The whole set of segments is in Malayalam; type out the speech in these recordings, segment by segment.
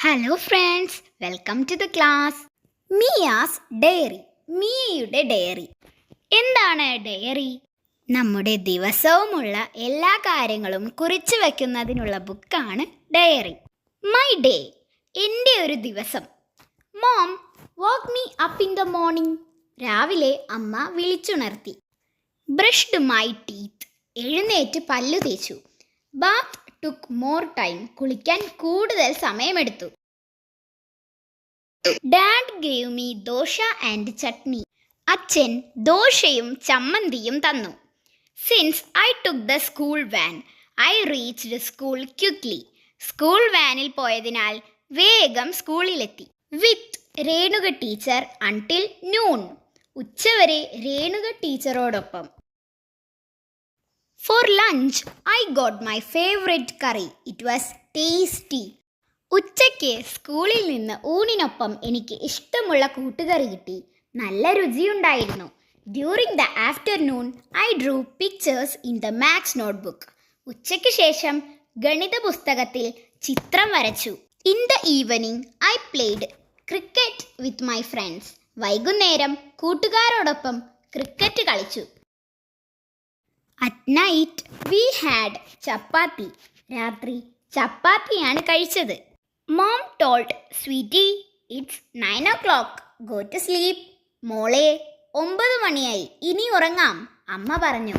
Hello friends welcome to the class Mia's diary മിയയുടെ diary. എന്താണ് ഡയറി? നമ്മുടെ ദിവസവുമുള്ള എല്ലാ കാര്യങ്ങളും കുറിച്ചു വയ്ക്കുന്നതിനുള്ള ബുക്കാണ് ഡയറി. മൈ ഡേ എന്റെ ഒരു ദിവസം. Mom woke me up in the morning രാവിലെ അമ്മ വിളിച്ചുണർത്തി. ബ്രഷ്ഡ് മൈ ടീത്ത് എഴുന്നേറ്റ് പല്ലു തേച്ചു. ബാത്ത് ടുക്ക് മോർ ടൈം കുളിക്കാൻ കൂടുതൽ സമയമെടുത്തു. Dad gave me dosa and chutney. അച്ഛൻ ദോശയും ചമ്മന്തിയും തന്നു. Since I took the school van I reach the school quickly school വാനിൽ പോയതിനാൽ വേഗം സ്കൂളിലെത്തി. With Renuka teacher until noon ഉച്ചവരെ Renuka ടീച്ചറോടൊപ്പം for lunch I got my favourite curry it was tasty ഉച്ചയ്ക്ക് സ്കൂളിൽ നിന്ന് ഊണിനൊപ്പം എനിക്ക് ഇഷ്ടമുള്ള കൂട്ടുകറി കിട്ടി. നല്ല രുചിയുണ്ടായിരുന്നു. During the afternoon I drew pictures in the maths notebook ഉച്ചയ്ക്ക് ശേഷം ഗണിത പുസ്തകത്തിൽ ചിത്രം വരച്ചു. In the evening I played cricket with my friends വൈകുന്നേരം കൂട്ടുകാരോടൊപ്പം ക്രിക്കറ്റ് കളിച്ചു. At night we had chapati. രാത്രി ചപ്പാത്തിയാണ് കഴിച്ചത്. Mom told sweetie it's nine o'clock go to sleep മോളെ ഒമ്പത് മണിയായി. ഇനി ഉറങ്ങാം. അമ്മ പറഞ്ഞു.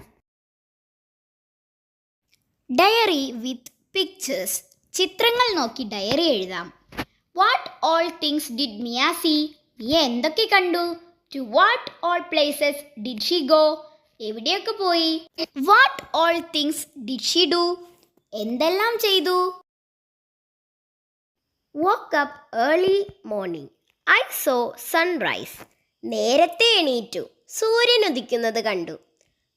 ഡയറി വിത്ത് പിക്ചേഴ്സ് ചിത്രങ്ങൾ നോക്കി ഡയറി എഴുതാം. What all things did Mia see Mia എന്തൊക്കെ കണ്ടു? To what all places did she go എവിടെയൊക്കെ പോയി? What all things did do എന്തെല്ലാം ചെയ്തു? Woke up early morning I saw sunrise നേരത്തെ എണീറ്റു. സൂര്യൻ ഉദിക്കുന്നത് കണ്ടു.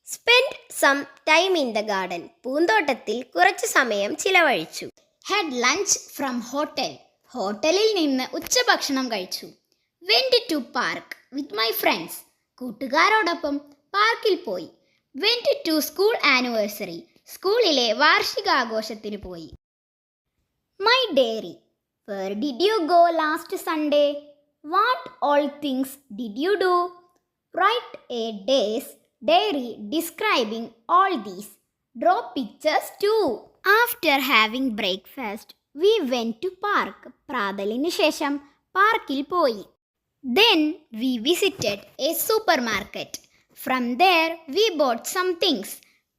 Spend some time in the garden പൂന്തോട്ടത്തിൽ കുറച്ച് സമയം ചിലവഴിച്ചു. ഹെഡ് ലഞ്ച് ഫ്രം ഹോട്ടൽ ഹോട്ടലിൽ നിന്ന് ഉച്ചഭക്ഷണം കഴിച്ചു. Went to park with my friends കൂട്ടുകാരോടൊപ്പം പാർക്കിൽ പോയി. വെന്റ് ടു സ്കൂൾ ആനിവേഴ്സറി സ്കൂളിലെ വാർഷികാഘോഷത്തിന് പോയി. My diary where did you go last Sunday what all things did you do write a day's diary describing all these draw pictures to after having breakfast we went to park പ്രാതലിന് ശേഷം പാർക്കിൽ പോയി. Then we visited a supermarket from there we bought some things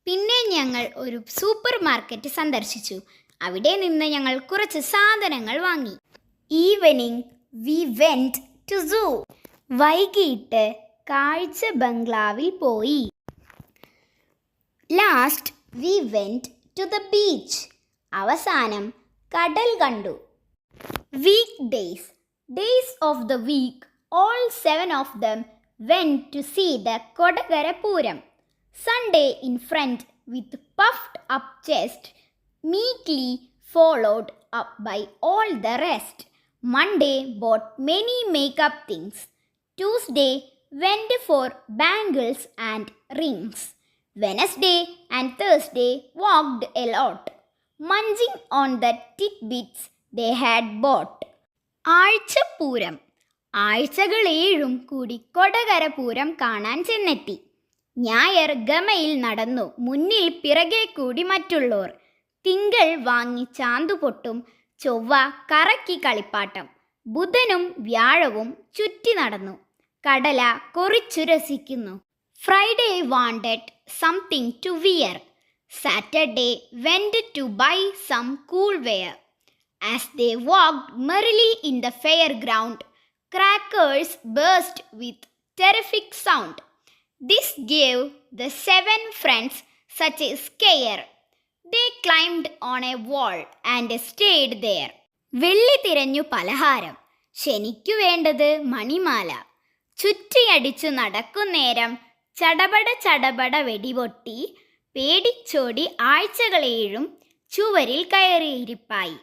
പിന്നെ ഞങ്ങൾ ഒരു സൂപ്പർ മാർക്കറ്റ് സന്ദർശിച്ചു. അവിടെ നിന്ന് ഞങ്ങൾ കുറച്ച് സാധനങ്ങൾ വാങ്ങി. Evening we went to zoo വൈകിട്ട് കാഴ്ച ബംഗ്ലാവിൽ പോയി. Last we went to the beach അവസാനം കടൽ കണ്ടു. Weekdays days of the week all seven of them went to see the Kodagara Sunday in front with puffed up chest, meekly followed up by all the rest. Monday bought many makeup things. Tuesday went for bangles and rings. Wednesday and Thursday walked a lot, munching on the tidbits they had bought. Archapuram ആഴ്ചകൾ ഏഴും കൂടി കൊടകരപൂരം കാണാൻ ചെന്നെത്തി. ഞായർ ഗമയിൽ നടന്നു. മുന്നിൽ പിറകെ കൂടി മറ്റുള്ളവർ തിങ്കൾ വാങ്ങി ചാന്തുപൊട്ടും ചൊവ്വ കറക്കി കളിപ്പാട്ടം. ബുധനും വ്യാഴവും ചുറ്റി നടന്നു. കടല കൊറിച്ചു രസിക്കുന്നു Friday wanted something to wear. Saturday went to buy some cool wear. As they walked merrily in the fair ground. Crackers burst with terrific sound this gave the seven friends such a scare they climbed on a wall and stayed there വെള്ളി തിരഞ്ഞു പലഹാരം. ശനിക്കു വേണ്ടത് മണിമാല. ചുറ്റിയടിച്ചു നടക്കുന്നേരം ചടപട ചടപട വെടിപൊട്ടി പേടിച്ചോടി ആഴ്ചകളേഴും ചുവരിൽ കയറിയിരിപ്പായി.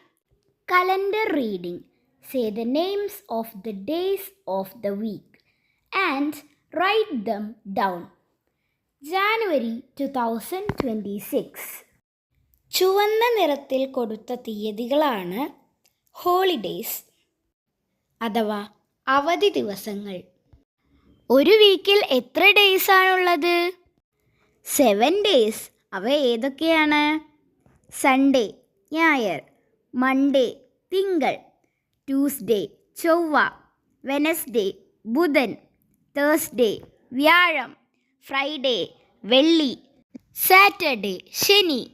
Calendar reading say the names of the days of the week and write them down. Twenty six ചുവന്ന നിറത്തിൽ കൊടുത്ത തീയതികളാണ് ഹോളിഡേയ്സ് അഥവാ അവധി ദിവസങ്ങൾ. ഒരു വീക്കിൽ എത്ര ഡേയ്സ് ആണുള്ളത്? സെവൻ ഡേയ്സ് അവ ഏതൊക്കെയാണ്? സൺഡേ ഞായർ മൺഡേ തിങ്കൾ ട്യൂസ്ഡേ ചൊവ്വ വെനസ്ഡേ ബുധൻ തേഴ്സ്ഡേ വ്യാഴം ഫ്രൈഡേ വെള്ളി സാറ്റർഡേ ശനി.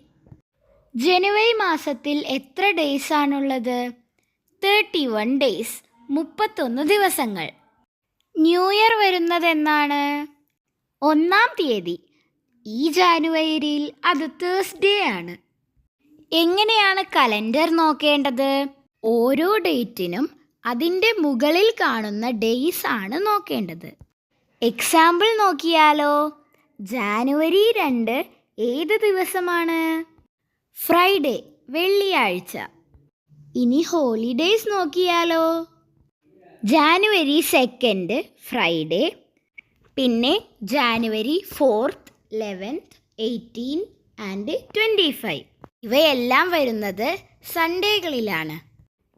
ജനുവരി മാസത്തിൽ എത്ര ഡേയ്സ് ആണുള്ളത്? തേർട്ടി വൺ ഡേയ്സ് മുപ്പത്തൊന്ന് ദിവസങ്ങൾ. ന്യൂ ഇയർ വരുന്നത് എന്നാണ്? ഒന്നാം തീയതി. ഈ ജാനുവരിയിൽ അത് തേഴ്സ്ഡേ ആണ്. എങ്ങനെയാണ് കലണ്ടർ നോക്കേണ്ടത്? ഓരോ ഡേറ്റിനും അതിന്റെ മുകളിൽ കാണുന്ന ഡേയ്സ് ആണ് നോക്കേണ്ടത്. എക്സാമ്പിൾ നോക്കിയാലോ? ജാനുവരി രണ്ട് ഏത് ദിവസമാണ്? ഫ്രൈഡേ വെള്ളിയാഴ്ച. ഇനി ഹോളിഡേയ്സ് നോക്കിയാലോ? ജാനുവരി സെക്കൻഡ് ഫ്രൈഡേ പിന്നെ January fourth eleventh eighteen and twenty five ഇവയെല്ലാം വരുന്നത് സൺഡേകളിലാണ്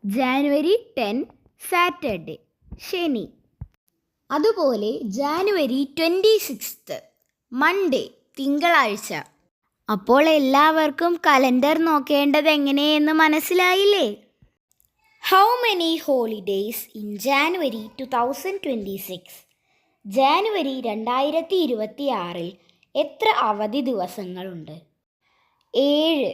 ജാനുവരി ടെൻ സാറ്റർഡേ ശനി. അതുപോലെ ജാനുവരി ട്വന്റി സിക്സ്ത്ത് മൺഡേ തിങ്കളാഴ്ച. അപ്പോൾ എല്ലാവർക്കും കലണ്ടർ നോക്കേണ്ടത് എങ്ങനെയെന്ന് മനസ്സിലായില്ലേ? How many holidays in January two thousand twenty six January രണ്ടായിരത്തി ഇരുപത്തി ആറിൽ എത്ര അവധി ദിവസങ്ങളുണ്ട്? ഏഴ്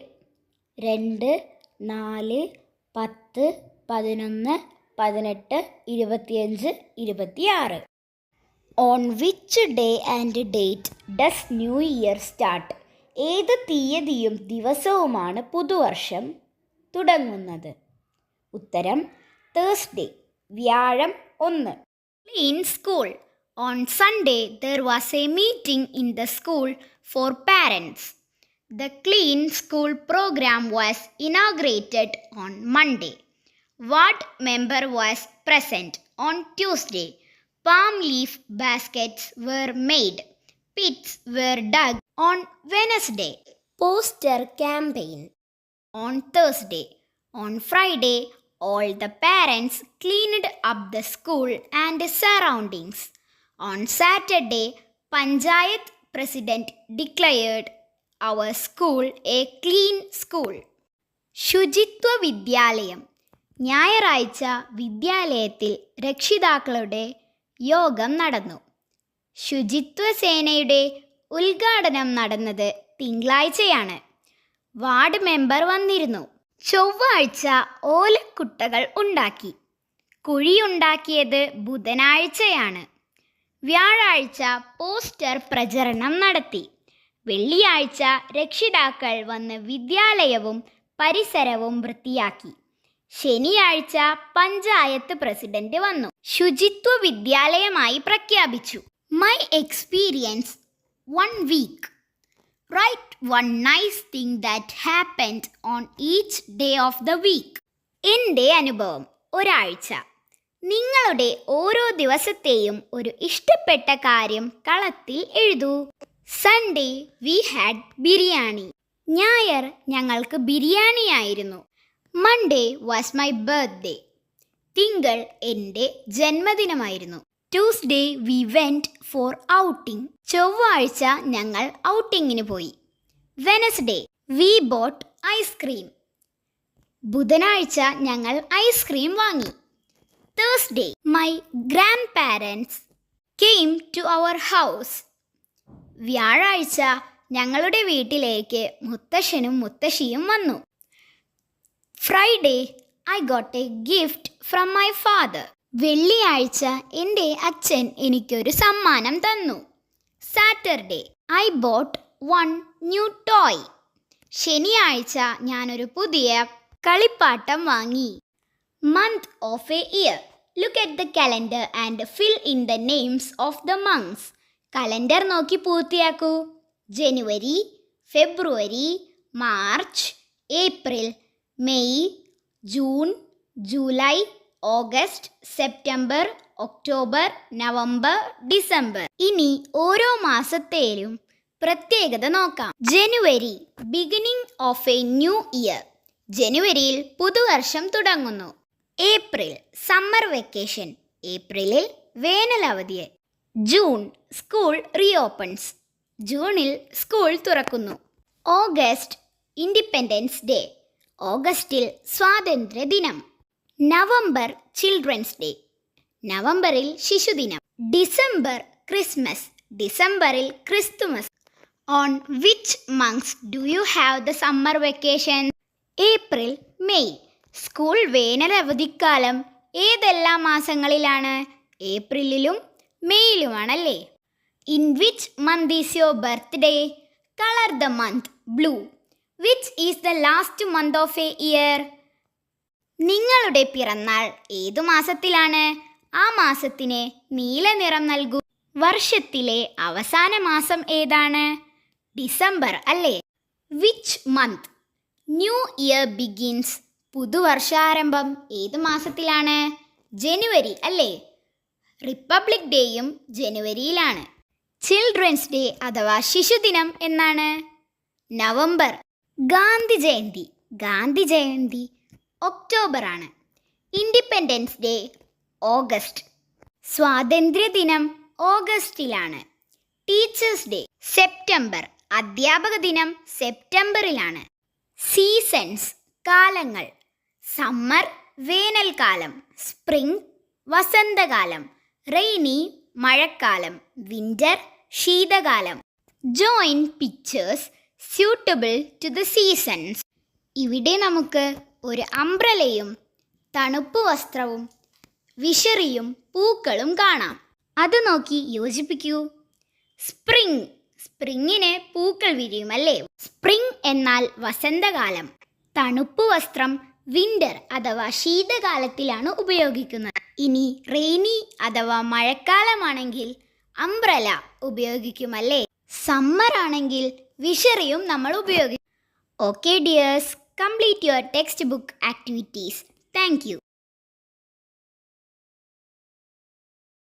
രണ്ട് നാല് പത്ത് പതിനൊന്ന് പതിനെട്ട് ഇരുപത്തിയഞ്ച് ഇരുപത്തിയാറ്. On which day and date does new year start ഏത് തീയതിയും ദിവസവുമാണ് പുതുവർഷം തുടങ്ങുന്നത്. ഉത്തരം തേഴ്സ്ഡേ വ്യാഴം ഒന്ന്. In school on Sunday there was a meeting in the school for parents The Clean School program was inaugurated on Monday. Ward member was present on Tuesday. Palm leaf baskets were made. Pits were dug on Wednesday. Poster campaign on Thursday. On Friday, all the parents cleaned up the school and surroundings. On Saturday, Panjayat President declared our school a clean school ശുചിത്വ വിദ്യാലയം ഞായറാഴ്ച വിദ്യാലയത്തിൽ രക്ഷിതാക്കളുടെ യോഗം നടന്നു ശുചിത്വ സേനയുടെ ഉദ്ഘാടനം നടന്നത് തിങ്കളാഴ്ചയാണ് വാർഡ് മെമ്പർ വന്നിരുന്നു ചൊവ്വാഴ്ച ഓലക്കുട്ടകൾ ഉണ്ടാക്കി കുഴിയുണ്ടാക്കിയത് ബുധനാഴ്ചയാണ് വ്യാഴാഴ്ച പോസ്റ്റർ പ്രചരണം നടത്തി വെള്ളിയാഴ്ച രക്ഷിതാക്കൾ വന്ന് വിദ്യാലയവും പരിസരവും വൃത്തിയാക്കി. ശനിയാഴ്ച പഞ്ചായത്ത് പ്രസിഡന്റ് വന്നു. ശുചിത്വ വിദ്യാലയമായി പ്രഖ്യാപിച്ചു. My experience one week write one nice thing that happened on each day of the week എന്റെ അനുഭവം ഒരാഴ്ച. നിങ്ങളുടെ ഓരോ ദിവസത്തെയും ഒരു ഇഷ്ടപ്പെട്ട കാര്യം കളത്തിൽ എഴുതൂ. സൺഡേ വി ഹാഡ് ബിരിയാണി ഞായർ ഞങ്ങൾക്ക് ബിരിയാണി ആയിരുന്നു മൺഡേ വാസ് മൈ ബർത്ത്ഡേ തിങ്കൾ എന്റെ ജന്മദിനമായിരുന്നു. Tuesday we went for outing ചൊവ്വാഴ്ച ഞങ്ങൾ ഔട്ടിങ്ങിന് പോയി. വെനസ്ഡേ വി ബോട്ട് ഐസ്ക്രീം ബുധനാഴ്ച ഞങ്ങൾ ഐസ്ക്രീം വാങ്ങി. Thursday my grandparents came to our house വ്യാഴാഴ്ച ഞങ്ങളുടെ വീട്ടിലേക്ക് മുത്തശ്ശനും മുത്തശ്ശിയും വന്നു. Friday I got a gift from my father വെള്ളിയാഴ്ച എന്റെ അച്ഛൻ എനിക്കൊരു സമ്മാനം തന്നു. Saturday I bought one new toy ശനിയാഴ്ച ഞാനൊരു പുതിയ കളിപ്പാട്ടം വാങ്ങി. Month of a year look at the calendar and fill in the names of the months calendar നോക്കി പൂർത്തിയാക്കൂ. January February March April May June July August September October November December. ഇനി ഓരോ മാസത്തേലും പ്രത്യേകത നോക്കാം. January beginning of a new year ജനുവരിയിൽ പുതുവർഷം തുടങ്ങുന്നു. ഏപ്രിൽ സമ്മർ വെക്കേഷൻ ഏപ്രിലിൽ വേനൽ അവധി ജൂൺ സ്കൂൾ റീഓപ്പൺസ് ജൂണിൽ സ്കൂൾ തുറക്കുന്നു. ഓഗസ്റ്റ് ഇൻഡിപെൻഡൻസ് ഡേ ഓഗസ്റ്റിൽ സ്വാതന്ത്ര്യ ദിനം നവംബർ ചിൽഡ്രൻസ് ഡേ നവംബറിൽ ശിശുദിനം. ഡിസംബർ ക്രിസ്മസ് ഡിസംബറിൽ Christmas. On which months do you have the summer vacation April May. School വേനൽ അവധിക്കാലം ഏതെല്ലാം മാസങ്ങളിലാണ്? ഏപ്രിലിലും മെയ്യിലുമാണല്ലേ in which month is your birthday colour the month blue which is the last month of a year നിങ്ങളുടെ പിറന്നാൾ ഏതു മാസത്തിലാണ്? ആ മാസത്തിന് നീല നിറം നൽകൂ. വർഷത്തിലെ അവസാന മാസം ഏതാണ്? ഡിസംബർ അല്ലേ? Which month new year begins പുതുവർഷാരംഭം ഏത് മാസത്തിലാണ്? ജനുവരി അല്ലേ? റിപ്പബ്ലിക് ഡേയും ജനുവരിയിലാണ്. ചിൽഡ്രൻസ് ഡേ അഥവാ ശിശുദിനം എന്നാണ്. നവംബർ ഗാന്ധി ജയന്തി. ഗാന്ധി ജയന്തി ഒക്ടോബർ ആണ് ഇൻഡിപെൻഡൻസ് ഡേ ഓഗസ്റ്റ്. സ്വാതന്ത്ര്യ ദിനം ഓഗസ്റ്റിലാണ്. ടീച്ചേഴ്സ് ഡേ സെപ്റ്റംബർ അധ്യാപക ദിനം സെപ്റ്റംബറിലാണ്. സീസൺസ് കാലങ്ങൾ. സമ്മർ വേനൽക്കാലം. സ്പ്രിംഗ് വസന്തകാലം. റെയിനി മഴക്കാലം winter ശീതകാലം. Join pictures suitable to the seasons ഇവിടെ നമുക്ക് ഒരു അംബ്രലയും തണുപ്പ് വസ്ത്രവും വിഷറിയും പൂക്കളും കാണാം. അത് നോക്കി യോജിപ്പിക്കൂ. സ്പ്രിംഗ് സ്പ്രിങ്ങിന് പൂക്കൾ വിരിയുമല്ലേ? സ്പ്രിംഗ് എന്നാൽ വസന്തകാലം. തണുപ്പ് വസ്ത്രം വിന്റർ അഥവാ ശീതകാലത്തിലാണ് ഉപയോഗിക്കുന്നത്. ഇനി റെയിനി അഥവാ മഴക്കാലമാണെങ്കിൽ അംബ്രല ഉപയോഗിക്കുമല്ലേ? സമ്മർ ആണെങ്കിൽ വിഷറിയും നമ്മൾ ഉപയോഗിക്കും. Okay dears complete your textbook activities thank